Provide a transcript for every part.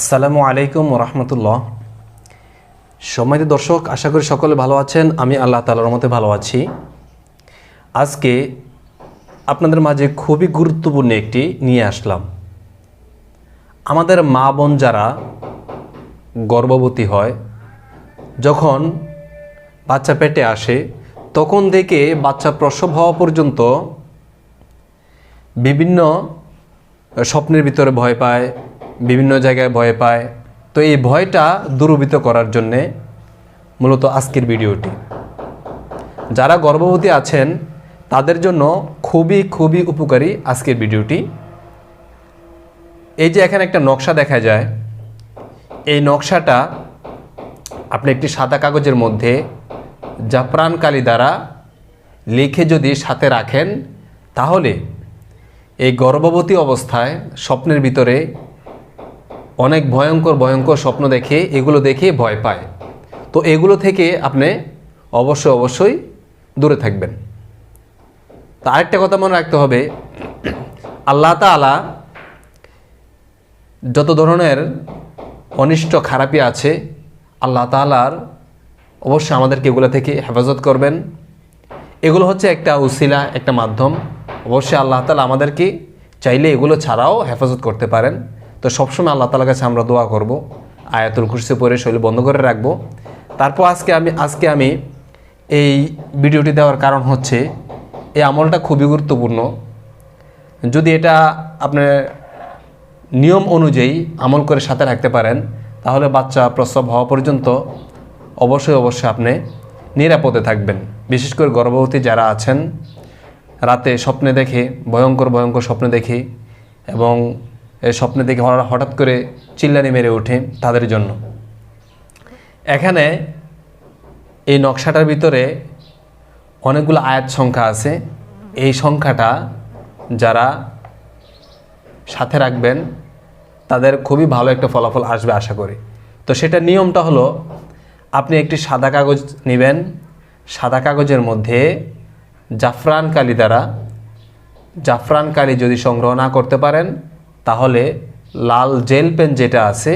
আসসালামু আলাইকুম রহমতুল্লাহ। সম্মানিত দর্শক, আশা করি সকলে ভালো আছেন। আমি আল্লাহ তালার মতে ভালো আছি। আজকে আপনাদের মাঝে খুবই গুরুত্বপূর্ণ একটি নিয়ে আসলাম। আমাদের মা বোন যারা গর্ভবতী হয়, যখন বাচ্চা পেটে আসে, তখন থেকে বাচ্চা প্রসব হওয়া পর্যন্ত বিভিন্ন স্বপ্নের ভিতরে ভয় পায় বিভিন্ন জায়গায় ভয় পায়। তো এই ভয়টা দূরীভূত করার জন্যে মূলত আজকের ভিডিওটি। যারা গর্ভবতী আছেন, তাদের জন্য খুবই খুবই উপকারী আজকের ভিডিওটি। এই যে এখানে একটা নকশা দেখা যায়। এই নকশাটা আপনি একটি সাদা কাগজের মধ্যে জাফরান কালি দ্বারা লিখে যদি সাথে রাখেন, তাহলে এই গর্ভবতী অবস্থায় স্বপ্নের ভিতরে অনেক ভয়ঙ্কর ভয়ঙ্কর স্বপ্ন দেখে, এগুলো দেখে ভয় পায়। তো এগুলো থেকে আপনি অবশ্যই অবশ্যই দূরে থাকবেন। তা আরেকটা কথা মনে রাখতে হবে। আল্লাহ তালা যত ধরনের অনিষ্ট, খারাপই আছে, আল্লাহ তালার অবশ্যই আমাদেরকে এগুলো থেকে হেফাজত করবেন। এগুলো হচ্ছে একটা উসিলা, একটা মাধ্যম। অবশ্যই আল্লাহ তালা আমাদেরকে চাইলে এগুলো ছাড়াও হেফাজত করতে পারেন। তো সবসময় আল্লাহ তালার কাছে আমরা দোয়া করব, আয়াতুল কুরসি পরে শৈলী বন্ধ করে রাখব। তারপর আজকে আমি আজকে আমি এই ভিডিওটি দেওয়ার কারণ হচ্ছে, এই আমলটা খুবই গুরুত্বপূর্ণ। যদি এটা আপনার নিয়ম অনুযায়ী আমল করে সাথে রাখতে পারেন, তাহলে বাচ্চা প্রসব হওয়া পর্যন্ত অবশ্যই অবশ্যই আপনি নিরাপদে থাকবেন। বিশেষ করে গর্ভবতী যারা আছেন, রাতে স্বপ্নে দেখে, ভয়ঙ্কর ভয়ঙ্কর স্বপ্নে দেখে এবং স্বপ্নে দেখে হঠাৎ- হঠাৎ করে চিল্লানি মেরে ওঠে তাদের জন্য। এখানে এই নকশাটার ভিতরে অনেকগুলো আয়াত সংখ্যা আছে। এই সংখ্যাটা যারা সাথে রাখবেন, তাদের খুবই ভালো একটা ফলাফল আসবে আশা করি। তো সেটা নিয়মটা হলো, আপনি একটি সাদা কাগজ নেবেন। সাদা কাগজের মধ্যে জাফরান কালি দ্বারা, জাফরান কালি যদি সংগ্রহ না করতে পারেন তাহলে লাল জেল পেন যেটা আছে,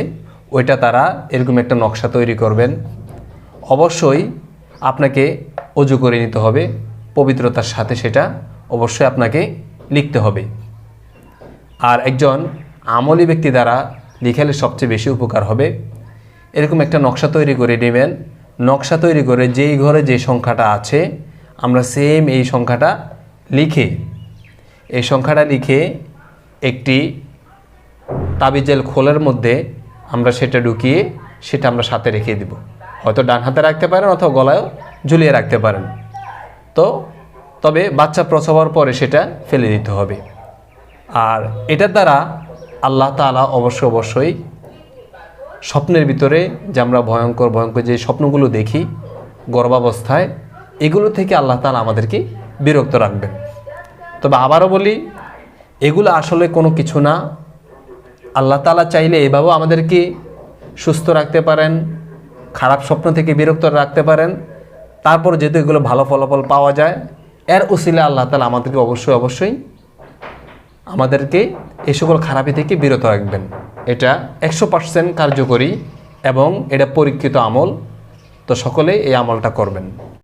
ওইটা তারা এরকম একটা নকশা তৈরি করবেন। অবশ্যই আপনাকে অজু করে নিতে হবে, পবিত্রতার সাথে সেটা অবশ্যই আপনাকে লিখতে হবে। আর একজন আমলি ব্যক্তি দ্বারা লিখালে সবচেয়ে বেশি উপকার হবে। এরকম একটা নকশা তৈরি করে নেবেন। নকশা তৈরি করে যেই ঘরে যে সংখ্যাটা আছে, আমরা সেম এই সংখ্যাটা লিখে, এই সংখ্যাটা লিখে একটি তাবিজেল খোলের মধ্যে আমরা সেটা ঢুকিয়ে সেটা আমরা সাথে রেখে দিব। হয়তো ডান হাতে রাখতে পারেন অথবা গলায়ও ঝুলিয়ে রাখতে পারেন। তো তবে বাচ্চা প্রসব হওয়ার পরে সেটা ফেলে দিতে হবে। আর এটার দ্বারা আল্লাহ তালা অবশ্যই অবশ্যই স্বপ্নের ভিতরে যে আমরা ভয়ঙ্কর ভয়ঙ্কর যে স্বপ্নগুলো দেখি গর্ভাবস্থায়, এগুলো থেকে আল্লাহ তালা আমাদেরকে বিরক্ত রাখবেন। তবে আবারও বলি, এগুলো আসলে কোনো কিছু না। আল্লাহ তালা চাইলে এভাবেও আমাদেরকে সুস্থ রাখতে পারেন, খারাপ স্বপ্ন থেকে বিরক্ত রাখতে পারেন। তারপর যেহেতু এগুলো ভালো ফলাফল পাওয়া যায়, এর উসিলে আল্লাহ তালা আমাদেরকে অবশ্যই অবশ্যই আমাদেরকে এই সকল খারাপি থেকে বিরত রাখবেন। এটা একশো পার্সেন্ট কার্যকরী এবং এটা পরীক্ষিত আমল। তো সকলে এই আমলটা করবেন।